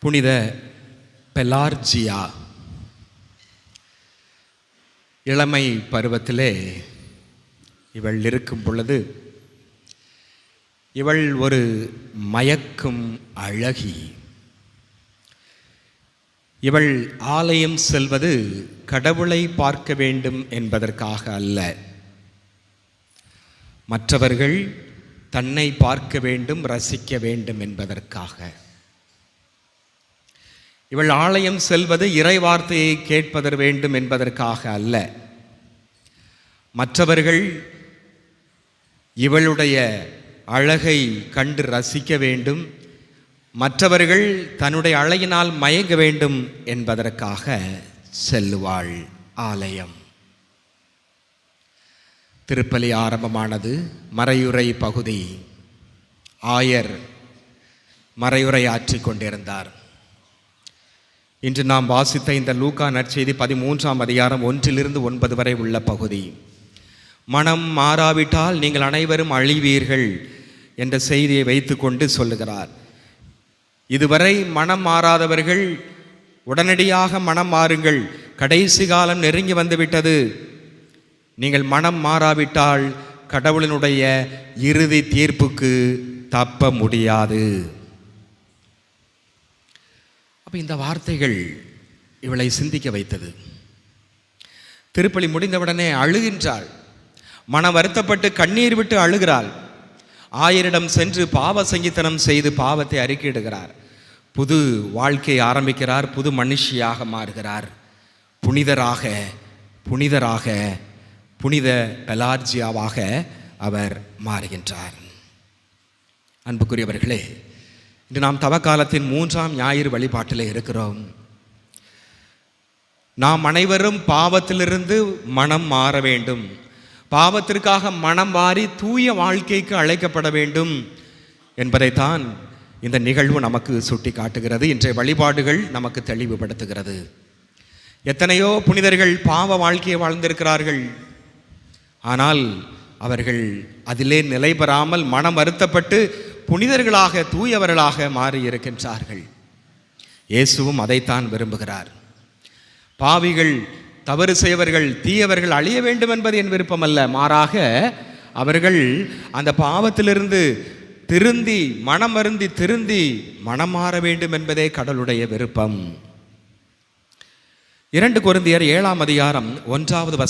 புனித பெலார்ஜியா. இளமை பருவத்திலே இவள் இருக்கும் பொழுது இவள் ஒரு மயக்கும் அழகி. இவள் ஆலயம் செல்வது கடவுளை பார்க்க வேண்டும் என்பதற்காக அல்ல. மற்றவர்கள் தன்னை பார்க்க வேண்டும் ரசிக்க வேண்டும் என்பதற்காக. இவள் ஆலயம் செல்வது இறை வார்த்தையை வேண்டும் என்பதற்காக அல்ல. மற்றவர்கள் இவளுடைய அழகை கண்டு ரசிக்க வேண்டும். மற்றவர்கள் தன்னுடைய அழகினால் மயங்க வேண்டும் என்பதற்காக செல்லுவாள் ஆலயம். திருப்பலி ஆரம்பமானது மறையுறை பகுதி. ஆயர் மறையுரை ஆற்றிக் கொண்டிருந்தார். இன்று நாம் வாசித்த இந்த லூக்கா நற்செய்தி பதிமூன்றாம் அதிகாரம் ஒன்றிலிருந்து ஒன்பது வரை உள்ள பகுதி. மனம் மாறாவிட்டால் நீங்கள் அனைவரும் அழிவீர்கள் என்ற செய்தியை வைத்துக்கொண்டு சொல்லுகிறார். இதுவரை மனம் மாறாதவர்கள் உடனடியாக மனம் மாறுங்கள். கடைசி காலம் நெருங்கி வந்துவிட்டது. நீங்கள் மனம் மாறாவிட்டால் கடவுளினுடைய இறுதி தீர்ப்புக்கு தப்ப முடியாது. அப்போ இந்த வார்த்தைகள் இவளை சிந்திக்க வைத்தது. திருப்பலி முடிந்தவுடனே அழுகின்றாள். மன வருத்தப்பட்டு கண்ணீர் விட்டு அழுகிறாள். ஆயரிடம் சென்று பாவ சங்கீதனம் செய்து பாவத்தை அறிக்கையிடுகிறார். புது வாழ்க்கை ஆரம்பிக்கிறார் புது மனுஷியாக மாறுகிறார். புனிதராக புனிதராக புனித பெலார்ஜியாவாக அவர் மாறுகின்றார். அன்புக்குரியவர்களே இன்று நாம் தவக்காலத்தின் மூன்றாம் ஞாயிறு வழிபாட்டில் இருக்கிறோம். நாம் அனைவரும் பாவத்திலிருந்து மனம் மாற வேண்டும். பாவத்திற்காக மனம் மாறி தூய வாழ்க்கைக்கு அழைக்கப்பட வேண்டும் என்பதைத்தான் இந்த நிகழ்வு நமக்கு சுட்டி காட்டுகிறது இன்றைய வழிபாடுகள் நமக்கு தெளிவுபடுத்துகிறது. எத்தனையோ புனிதர்கள் பாவ வாழ்க்கையை வாழ்ந்திருக்கிறார்கள். ஆனால் அவர்கள் அதிலே நிலை பெறாமல் மனம் வருத்தப்பட்டு புனிதர்களாக தூயவர்களாக மாறி இருக்கின்றார்கள் இயேசுவும் அதைத்தான் விரும்புகிறார். பாவிகள் தவறு செய்வர்கள் தீயவர்கள் அழிய வேண்டும் என்பது என் விருப்பமல்ல. மாறாக அவர்கள் அந்த பாவத்திலிருந்து திருந்தி மனம் வருந்தி திருந்தி மனம் மாற வேண்டும் என்பதே கடலுடைய விருப்பம். இரண்டு குருந்தியர் ஏழாம் அதிகாரம் ஒன்றாவது வசதி